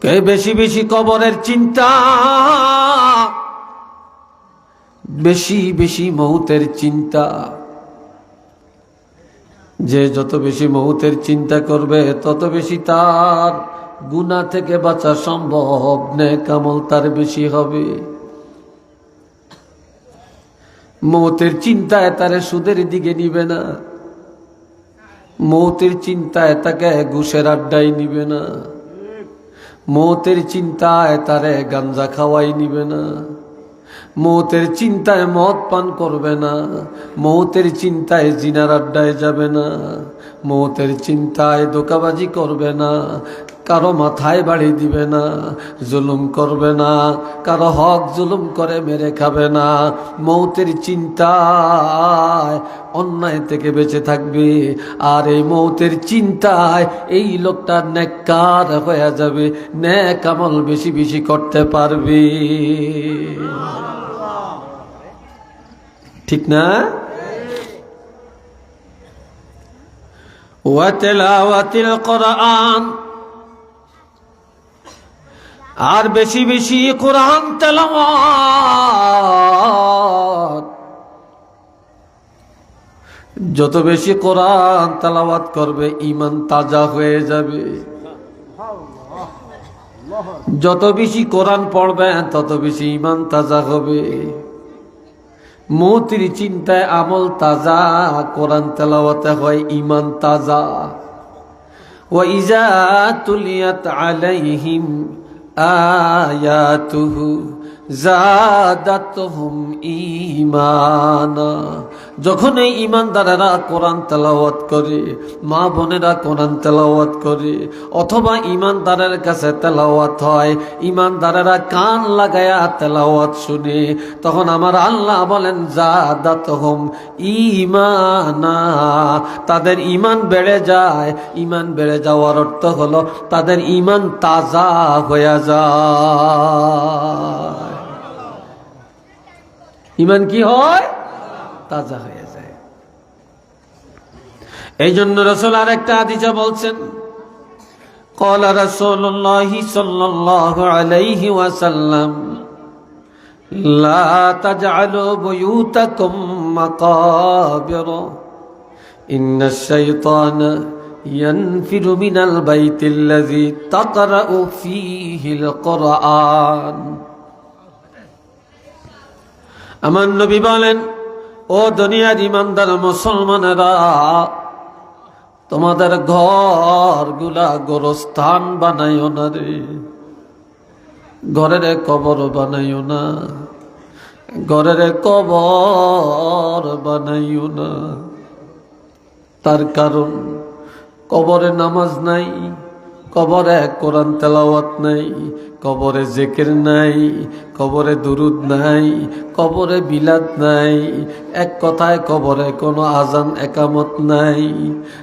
কে বেশি বেশি কবরের চিন্তা। বেশি বেশি মৌতের চিন্তা। যে যত বেশি মৌতের চিন্তা করবে, তত বেশি তার গুণা থেকে বাঁচা সম্ভব। কামল তার বেশি হবে। মৌতের চিন্তায় তারে সুদের দিকে নিবে না। মৌতের চিন্তায় তাকে ঘুষের আড্ডায় নিবে না। মৌতের চিন্তায় তারে গাঞ্জা খাওয়াই নিবে না। মৌতের চিন্তায় মদ পান করবে না। মৌতের চিন্তায় জিনার আড্ডায় যাবে না। মৌতের চিন্তায় দোকাবাজি করবে না। কারও মাথায় বাড়ি দিবে না, জুলুম করবে না, কারও হক জুলুম করে মেরে খাবে না, মৌতের চিন্তায় অন্যায় থেকে বেঁচে থাকবে, আর এই মৌতের চিন্তায় এই লোকটা নেককার হয়ে যাবে ন্যাক আমল বেশি বেশি করতে পারবে। ঠিক না? ওয়াতিল কোরআন আর বেশি বেশি কোরআন তেল যত বেশি কোরআন তেলাওয়াত করবে ইমান তাজা হয়ে যাবে। যত বেশি কোরআন পড়বেন তত বেশি ইমান তাজা হবে। মতির চিন্তায় আমল তাজা, কোরআন তেলাওয়াতে হয় ইমান তাজা। ওয়া ইজা তুলিয়াত আলাইহিম آياته ঈমানা। যখন এই ইমানদারেরা কোরআন তেলাওয়াত করে, মা বোনেরা কোরআন তেলাওয়াত করে, অথবা ইমানদারের কাছে তেলাওয়াত হয় ইমানদারেরা কান লাগায়া তেলাওয়াত শুনে, তখন আমার আল্লাহ বলেন, জাদাতহুম ঈমানা। তাদের ইমান বেড়ে যায়। ইমান বেড়ে যাওয়ার অর্থ হলো, তাদের ইমান তাজা হয়ে যায়। ইমান কি হয় তাজা হয়ে যায় এই জন্য রসুল আর একটা আদিজা বলছেন قال رسول الله صلى الله عليه وسلم لا تجعلوا بيوتكم مقابر إن الشيطان ينفر من البيت الذي تقرأ فيه القرآن আমার নবী বলেন, ও দুনিয়ার ইমানদার মুসলমানেরা, তোমাদের ঘরগুলা গোরস্থান বানাইও না রে। ঘরের কবর বানাইও না। ঘরের কবর বানাইও না। তার কারণ, কবরে নামাজ নাই কবরে কোরআন তেলাওয়াত নাই, কবরে জেকের নাই, কবরে দুরুদ নাই, কবরে বিলাদ নাই, এক কথায় কবরে কোনো আজান একামত নাই।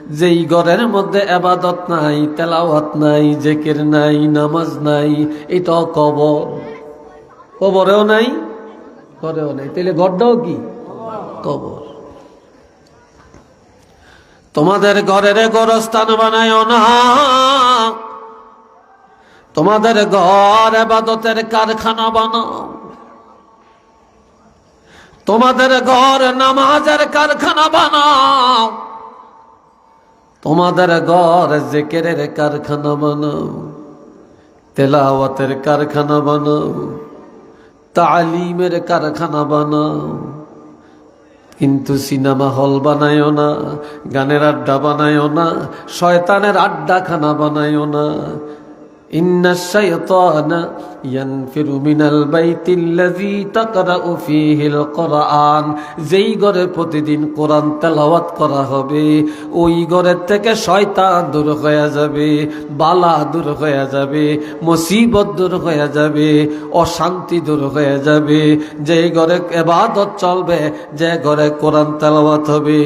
যেই ঘরের মধ্যে আবাদত নাই, তেলাওয়াত নাই, জেকের নাই, নামাজ নাই, এটা কবর। কবরেও নাই, ঘরেও নাই। তাহলে ঘরটাও কি? কবর। তোমাদের ঘরের গোরস্থান বানায় না। তোমাদের ঘর আবাদতের কারখানা বানাও। তোমাদের ঘর নামাজের কারখানা বানাও। তোমাদের ঘর জেকেরের কারখানা বানাও। তেলাওয়াতের কারখানা বানাও। তালিমের কারখানা বানাও। কিন্তু সিনেমা হল বানায়ও না, গানের আড্ডা বানায়ও না, শয়তানের আড্ডাখানা বানায়ও না। إن الشيطان ইয়ানফিরু মিনাল বাইতিল্লাযী তাকরাউ ফীহিল কোরআন যেই ঘরে প্রতিদিন কোরআন তেলাওয়াত করা হবে, ওই ঘরের থেকে শয়তান দূর হয়ে যাবে, বালা দূর হয়ে যাবে, মুসিবত দূর হয়ে যাবে, অশান্তি দূর হয়ে যাবে। যেই ঘরে এবাদত চলবে, যে ঘরে কোরআন তেলাওয়াত হবে,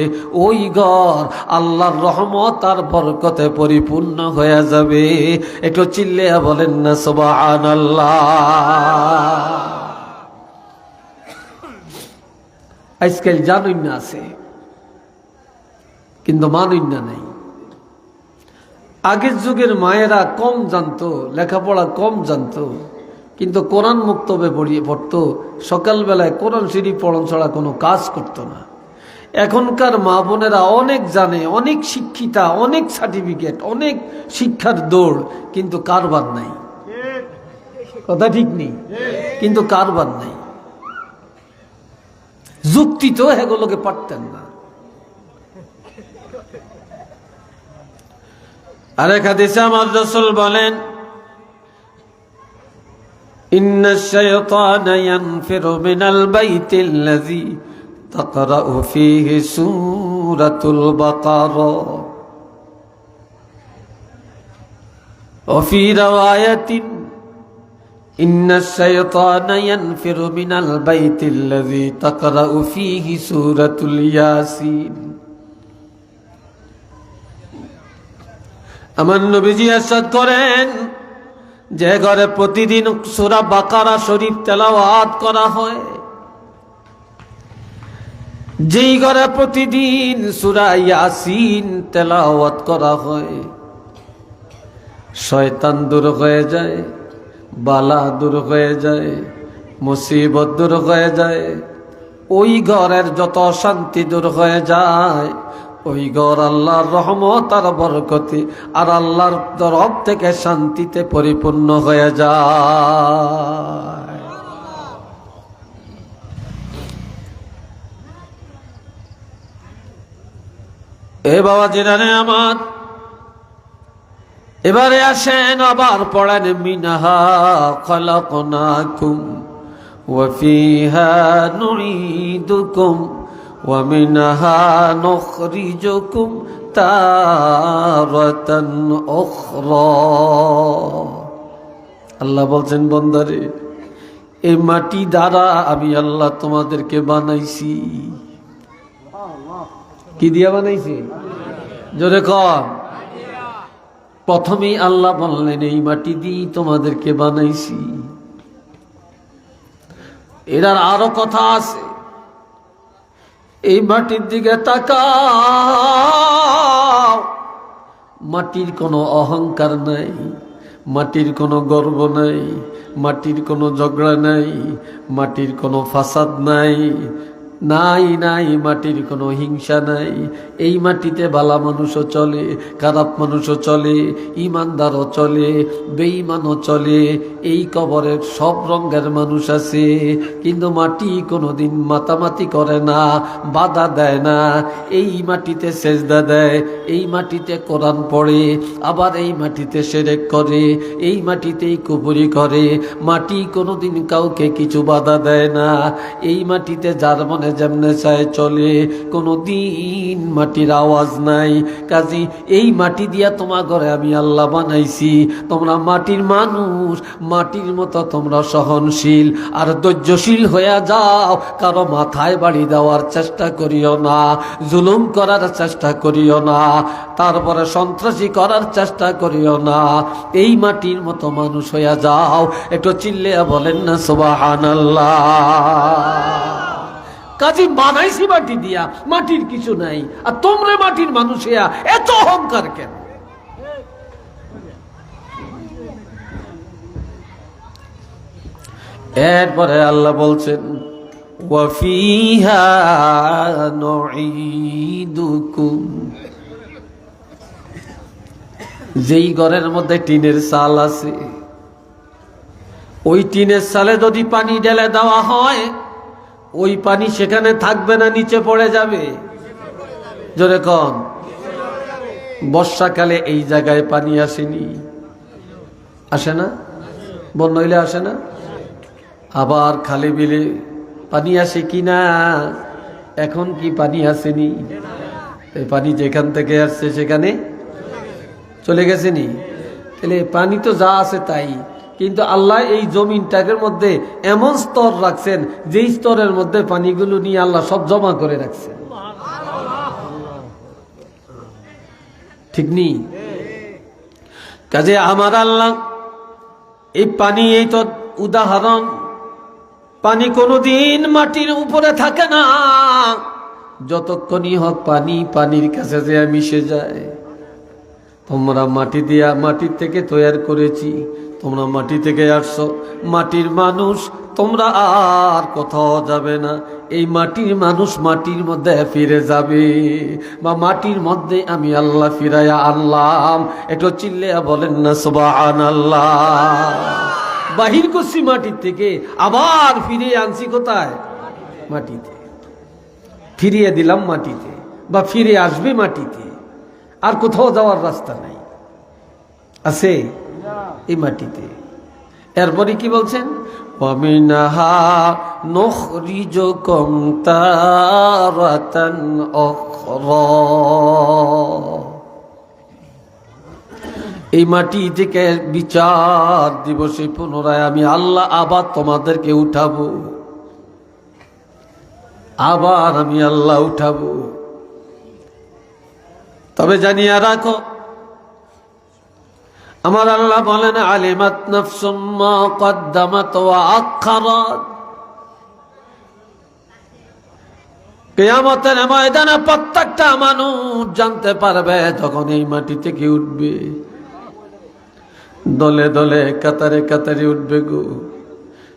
ওই ঘর আল্লাহর রহমত আর বরকতে পরিপূর্ণ হয়ে যাবে। একটু চিল্লিয়া বলেন না, সুবহানাল্লাহ। আজকাল জানুন না আছে, কিন্তু মানুন না নাই। আগের যুগের মায়েরা কম জানতো, লেখাপড়া কম জানতো, কিন্তু কোরআন মুক্তবে পড়িয়ে পড়তো, সকালবেলায় কোরআন শরীফ পড়ন ছাড়া কোনো কাজ করতো না। এখনকার মা বোনেরা অনেক জানে, অনেক শিক্ষিতা, অনেক সার্টিফিকেট, অনেক শিক্ষার দৌড়, কিন্তু কারবার নাই। কথা ঠিক নেই কিন্তু কারবার নাই যুক্তি তো এগুলোকে পারতেন না আরেক হাদিসে আমার রসুল বলেন إن الشيطان ينفر من البيت الذي تقرأ فيه سورة البقرة وفي رواية إن الشيطان ينفر من البيت الذي تقرأ فيه سورة الياسين আমার নবীজি আসাদ করেন যে ঘরে প্রতিদিন সুরা বাকারা শরীফ তেলাওয়াত করা হয় যেই ঘরে প্রতিদিন সুরা ইয়াসিন তেলাওয়াত করা হয় শয়তান দূর হয়ে যায় বালা দূর হয়ে যায়, মুসিবত দূর হয়ে যায়, ওই ঘরের যত শান্তি দূর হয়ে যায়, ওই ঘর আল্লাহর রহমত আর বরকতি আর আল্লাহর তরফ থেকে শান্তিতে পরিপূর্ণ হয়ে যায়। এ বাবা জিরানে আমার এবারে আসেন আবার পড়েন মিনাহা খলকনাকুম ওয়াফিহা নুইদুকুম ওয়ামিনাহা নখরিজুকুম তারাতান উখরা। আল্লাহ বলছেন বন্দারে এই মাটি দ্বারা আমি আল্লাহ তোমাদেরকে বানাইছি। কি দিয়া বানাইছি? জোরে কম প্রথমেই আল্লাহ বললেন, এই মাটি দিয়ে তোমাদেরকে বানাইছি। এরার আরও কথা আছে। এই মাটির দিকে তাকাও। মাটির কোনো অহংকার নাই, মাটির কোনো গর্ব নাই, মাটির কোনো ঝগড়া নাই, মাটির কোনো ফাসাদ নাই নাই নাই, মাটির কোনো হিংসা নাই। এই মাটিতে বালা মানুষও চলে, খারাপ মানুষও চলে, ইমানদারও চলে, বেঈমানও চলে। এই কবরের সব রঙের মানুষ আছে, কিন্তু মাটি কোনোদিন মাতামাতি করে না, বাধা দেয় না। এই মাটিতে সেজদা দেয়, এই মাটিতে কোরআন পড়ে, আবার এই মাটিতে সেরেক করে, এই মাটিতেই কুপুরি করে। মাটি কোনোদিন কাউকে কিছু বাধা দেয় না। এই মাটিতে যার মনে যেমনে চায় চলে কোনো দিন মাটির আওয়াজ নাই। কাজী, এই মাটি দিয়া তোমার ঘরে আমি আল্লাহ বানাইছি। তোমরা মাটির মানুষ, মাটির মতো তোমরা সহনশীল। আর ধৈর্যশীল হয়ে যাও, কারও মাথায় বাড়ি দেওয়ার চেষ্টা করিও না, জুলুম করার চেষ্টা করিও না, তারপরে সন্ত্রাসী করার চেষ্টা করিও না। এই মাটির মতো মানুষ হইয়া যাও, একটু চিল্লে বলেন না সুবাহান কাজী বানাইছি মাটি দিয়া, মাটির কিছু নাই। আর তোমরা মাটির মানুষ এত অহংকার কেন? এরপরে আল্লাহ বলছেন যেই ঘরের মধ্যে টিনের চাল আছে, ওই টিনের চালে যদি পানি ঢেলে দেওয়া হয় ওই পানি সেখানে থাকবে না, নিচে পড়ে যাবে? জোরে কন। বর্ষাকালে এই জায়গায় পানি আসেনি। আসে না? বন্য হইলে আসে না? আবার খালি বিলে পানি আসে কি না? এখন কি পানি আসেনি? এই পানি যেখান থেকে আসছে সেখানে চলে গেছেনি তাহলে পানি তো যা আছে তাই। কিন্তু আল্লাহ এই জমিনটাকের মধ্যে এমন স্তর রাখছেন, যেই স্তরের মধ্যে পানিগুলো নিয়ে আল্লাহ সব জমা করে রাখছেন। ঠিক নেই কাজে আমার আল্লাহ, এই পানি এই তো উদাহরণ। পানি কোনোদিন মাটির উপরে থাকে না। যতক্ষণই হোক পানি, পানির কাছে যে মিশে যায় তোমরা মাটি দিয়া মাটির থেকে তৈরি করেছি তোমরা মাটি থেকে আসছো। মাটির মানুষ, তোমরা আর কোথাও যাবে না। এই মাটির মানুষ মাটির মধ্যে ফিরে যাবে। বা মাটির মধ্যে আমি আল্লাহ ফিরাইয়া আনলাম। একটু চিল্লিয়া বলেন না সুবাহান আল্লাহ বাহির করছি মাটির থেকে, আবার ফিরে আনছি কোথায়? মাটিতে। ফিরিয়ে দিলাম মাটিতে, বা ফিরে আসবে মাটিতে। আর কোথাও যাওয়ার রাস্তা নাই। আছে? এই মাটিতে। এরপরে কি বলছেন? এই মাটি থেকে বিচার দিবসে পুনরায় আমি আল্লাহ আবার তোমাদেরকে উঠাবো। আবার আমি আল্লাহ উঠাবো। তবে জানিয়া রাখো আমার আল্লাহ বলেন, আলিমাত নফসুম্মা কদ্দামাত ওয়া আখারাত। কেয়ামতের ময়দানে প্রত্যেকটা মানুষ জানতে পারবে যখন এই মাটি থেকে উঠবে। দলে দলে, কাতারে কাতারে উঠবে গো।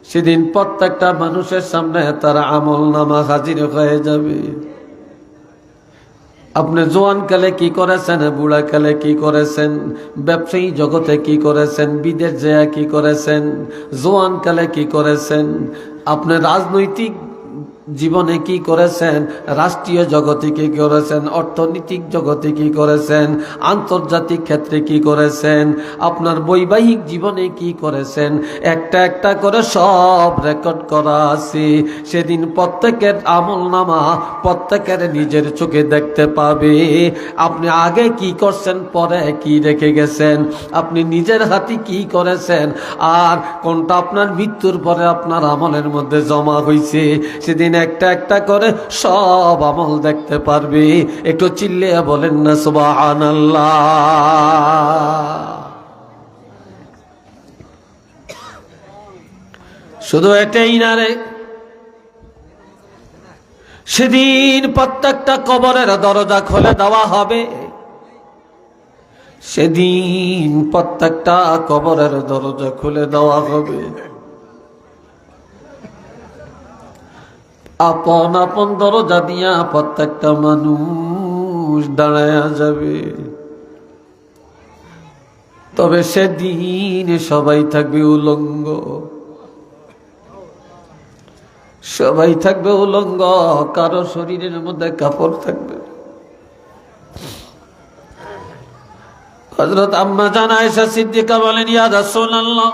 সেদিন প্রত্যেকটা মানুষের সামনে তার আমল নামা হাজির হয়ে যাবে। আপনি জোয়ান কালে কি করেছেন, বুড়া কালে কি করেছেন, ব্যবসায়ী জগতে কি করেছেন, বিদেশ যায় কি করেছেন, জোয়ান কালে কি করেছেন, আপনি রাজনৈতিক জীবনে কি করেছেন? রাষ্ট্রীয় জগতে কি করেছেন? অর্থনৈতিক জগতে কি করেছেন? আন্তর্জাতিক ক্ষেত্রে কি করেছেন? আপনার বৈবাহিক জীবনে কি করেছেন? একটা একটা করে সব রেকর্ড করা আছে। সেদিন প্রত্যেকের আমল নামা প্রত্যেকের নিজের চোখে দেখতে পাবে। আপনি আগে কি করছেন? পরে কি রেখে গেছেন? আপনি নিজের হাতে কি করেছেন? আর কোনটা আপনার মৃত্যুর পরে আপনার আমলের মধ্যে জমা হয়েছে সেদিন একটা একটা করে সব আমল দেখতে পারবে। একটু চিল্লে বলেন না সুবাহ শুধু এটাই না রে। সেদিন প্রত্যেকটা কবরের দরজা খুলে দেওয়া হবে। সেদিন প্রত্যেকটা কবরের দরজা খুলে দেওয়া হবে। আপন আপন দরজা দিয়া প্রত্যেকটা মানুষ দাঁড়ায়া যাবে। তবে সেদিন সবাই থাকবে উলঙ্গ। সবাই থাকবে উলঙ্গ, কারও শরীরের মধ্যে কাপড় থাকবে। হজরত আম্মা জানা এসা সিদ্দিকা বলেন, ইয়া রাসূলুল্লাহ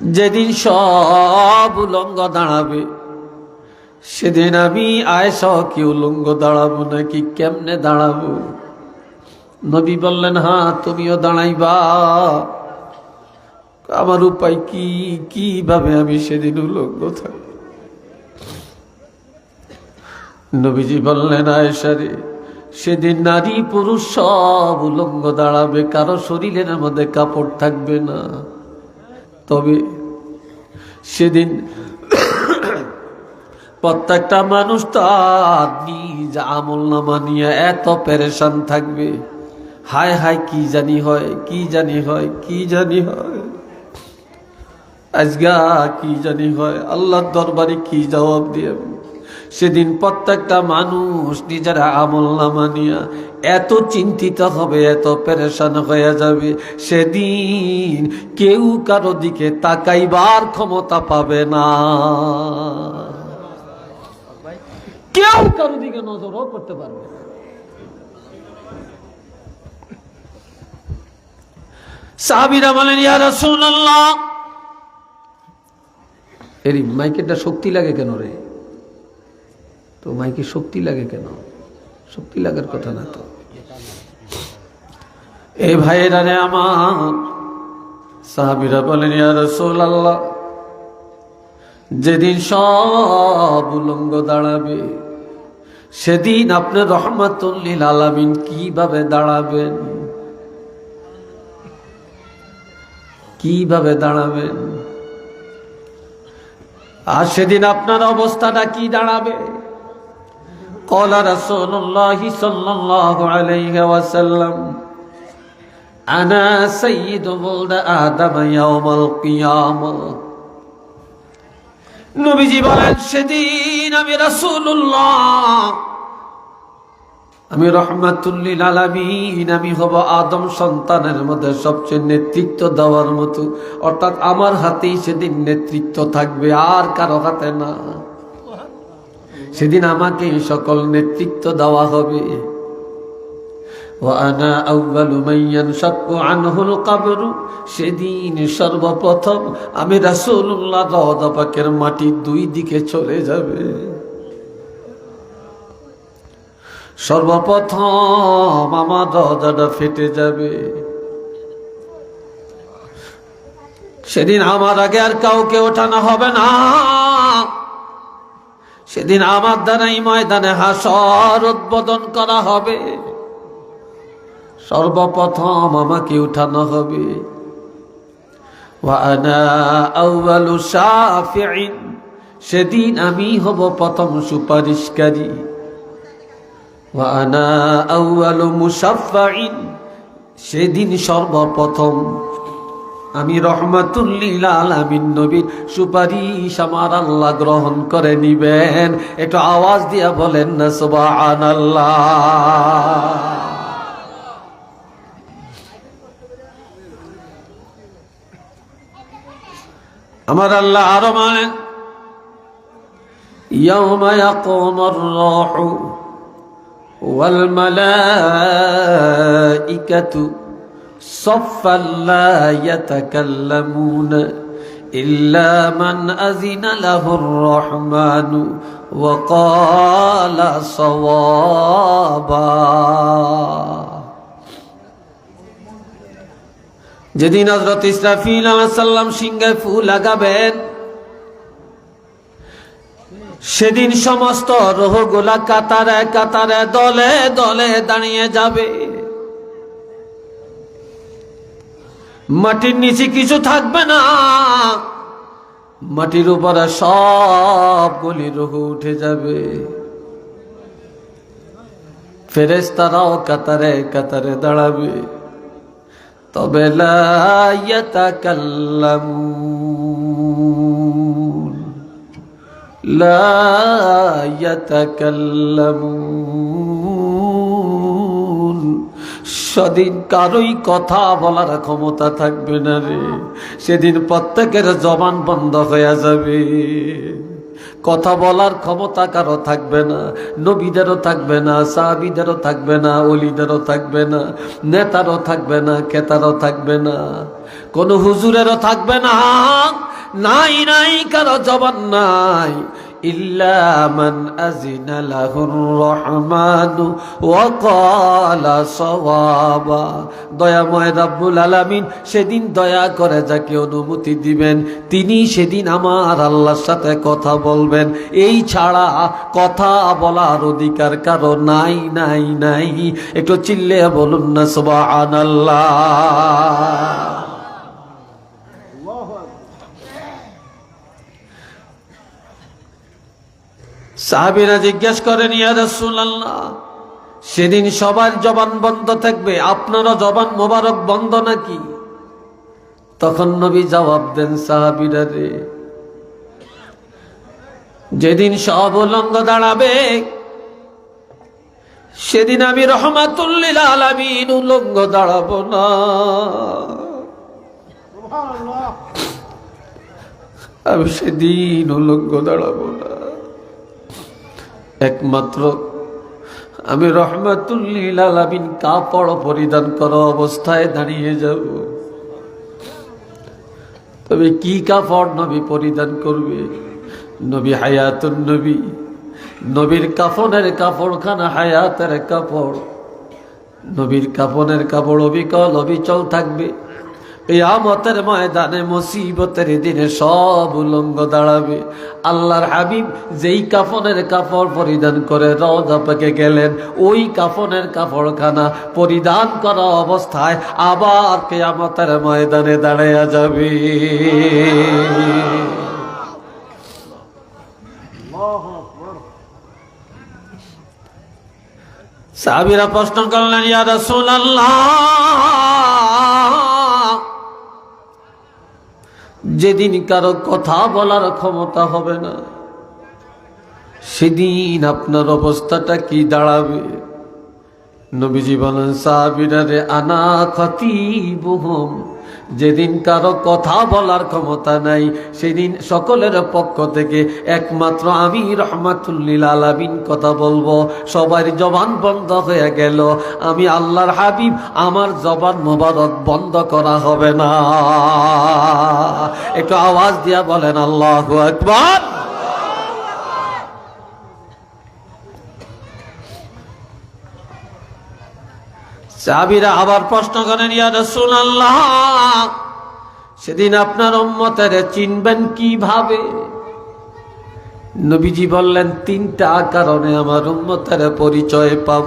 যেদিন সব উলঙ্গ দাঁড়াবে, সেদিন আমি আয়সা কি উলঙ্গ দাঁড়াবো নাকি কেমনে দাঁড়াবো? নবী বললেন হ্যাঁ তুমিও দাঁড়াইবা। আমার উপায় কি? কীভাবে আমি সেদিন উলঙ্গ থাকব? নবীজি বললেন আয়সারে সেদিন নারী পুরুষ সব উলঙ্গ দাঁড়াবে। কারও শরীরের মধ্যে কাপড় থাকবে না। তবে সেদিন প্রত্যেকটা মানুষ তার নিজ আমল নামা নিয়ে এত পেরেশান থাকবে। হায় হায়, কি জানি হয়, কি জানি হয়, কি জানি হয়। আজগা কি জানি হয়, আল্লাহর দরবারে কি জবাব দিয়ে সেদিন প্রত্যেকটা মানুষ নিজের আমল নামা নিয়ে এত চিন্তিত হবে, এত পেরেশান হয়ে যাবে। সেদিন কেউ কারও দিকে তাকাইবার ক্ষমতা পাবে না। কেউ কারও দিকে নজরও করতে পারবে না। সাহাবিরা বলেন, ইয়া রাসূলুল্লাহ! এরি মাইকেরটা শক্তি লাগে কেন রে? তো মাইকে শক্তি লাগে কেন? শক্তি লাগার কথা না তো। এই ভাইয়েরা রে আমার, সাহাবিরা বলেন রাসূলুল্লাহ, যেদিন সব উলঙ্গ দাঁড়াবে, সেদিন আপনি রহমাতুল্লিল আলামিন কীভাবে দাঁড়াবেন? কীভাবে দাঁড়াবেন? আর সেদিন আপনার অবস্থাটা কি দাঁড়াবে? قال رسول الله صلى الله عليه وسلم أنا سيد ولد آدم يوم القيامة নবীজি বলেন সেদিন আমি রাসূলুল্লাহ আমি রহমাতুল্লিল আলামিন আমি হব আদম সন্তানের মধ্যে সবচেয়ে নেতৃত্ব দেওয়ার মতো অর্থাৎ আমার হাতেই সেদিন নেতৃত্ব থাকবে আর কারো হাতে না সেদিন আমাকে সকল নেতৃত্ব দেওয়া হবে। সেদিন সর্বপ্রথম আমি রাসুল্লাহ রহদাপাকের মাটি দুই দিকে চলে যাবে। সর্বপ্রথম আমার দাদা ফেটে যাবে। সেদিন আমার আগে আর কাউকে ওঠানো হবে না। সেদিন আমার দ্বারাই ময়দানে হাসর উদ্বোধন করা হবে। সর্বপ্রথম আমাকে উঠানো হবে। সেদিন আমি হব প্রথম সুপারিশকারী। সেদিন সর্বপ্রথম আমি রহমাতুল্লিল আলামিন নবীর সুপারিশ আমার আল্লাহ গ্রহণ করে নিবেন একটু আওয়াজ দিয়া বলেন না সুবহানাল্লাহ আমার আল্লাহ আরো মানে يوم يقوم الروح والملائكة صفا لا يتكلمون إلا من أذن له الرحمن وقال صوابا যেদিন হজরত ইসরাফিল সাল্লাম সিংহে ফুল লাগাবেন সেদিন সমস্ত রোহগুলা কাতারে কাতারে দলে দলে দাঁড়িয়ে যাবে মাটির নিচে কিছু থাকবে না। মাটির উপরে সবগুলি রুহু উঠে যাবে। ফেরেস্তারাও কাতারে কাতারে দাঁড়াবে। তবে লায়াতাকাল্লামুন সেদিন কারোই কথা বলার ক্ষমতা থাকবে না রে। সেদিন প্রত্যেকের জবান বন্ধ হয়ে যাবে। কথা বলার ক্ষমতা কারও থাকবে না, নবীদেরও থাকবে না, সাহাবিদেরও থাকবে না অলিদেরও থাকবে না, নেতারও থাকবে না খেতারও থাকবে না। কোনো হুজুরেরও থাকবে না। নাই নাই, কারও জবান নাই। إلا من أذن له الرحمن وقال صوابا দয়াময় রাব্বুল আলামিন সেদিন দয়া করে যাকে অনুমতি দিবেন তিনি সেদিন আমার আল্লাহর সাথে কথা বলবেন এই ছাড়া কথা বলার অধিকার কারো নাই নাই নাই একটু চিল্লে বলুন না সুবহানাল্লাহ সাহাবিরা জিজ্ঞেস করেন ইয়া রাসূলুল্লাহ সেদিন সবার জবান বন্ধ থাকবে আপনারও জবান মোবারক বন্ধ নাকি? তখন নবী জবাব দেন সাহাবিরা রে যেদিন সব উলঙ্গ দাঁড়াবে সেদিন আমি রহমাতুল্লিল আলামিন উলঙ্গ দাঁড়াবো না। আমি সেদিন উলঙ্গ দাঁড়াবো না। একমাত্র। আমি রহমাতুল্লিল কাপড় পরিধান করা অবস্থায় দাঁড়িয়ে যাব। তবে কি কাপড় নবী পরিধান করবে? নবী হায়াতুন নবী। নবীর কাফনের কাপড়খানা হায়াতের কাপড়। নবীর কাফনের কাপড় অবিকল, অবিচল থাকবে। এই আমতের ময়দানে মুসিবতের দিনে সব উলঙ্গ দাঁড়াবে। আল্লাহর হাবিব যেই কাফনের কাপড় পরিধান করে রওজা পেকে গেলেন, ওই কাফনের কাপড়খানা পরিধান করা অবস্থায় আবার কেয়ামতের ময়দানে দাঁড়াইয়া যাবে। সাহাবিরা প্রশ্ন করলেন, ইয়া রাসূলুল্লাহ যেদিন কারও কথা বলার ক্ষমতা হবে না, সেদিন আপনার অবস্থাটা কি দাঁড়াবে? নবীজি বলেন, সাহাবিরা আনা আনা খতিবুহুম। যেদিন কারও কথা বলার ক্ষমতা নাই, সেদিন সকলের পক্ষ থেকে একমাত্র আমি রহমাতুল্লিল আলামিন কথা বলব। সবার জবান বন্ধ হয়ে গেল। আমি আল্লাহর হাবিব, আমার জবান মোবারক বন্ধ করা হবে না। একটু আওয়াজ দিয়া বলেন, আল্লাহ আকবার। সাহাবিরা আবার প্রশ্ন করেন, ইয়া রাসূলুল্লাহ, সেদিন আপনার উম্মতের চিনবেন কীভাবে? নবীজি বললেন, তিনটা কারণে আমার উম্মতের পরিচয় পাব।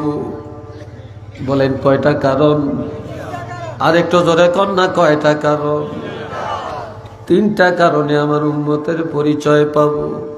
বলেন, কয়টা কারণ? আর একটু জোরে কন না, কয়টা কারণ? তিনটা কারণে আমার উম্মতের পরিচয় পাবো।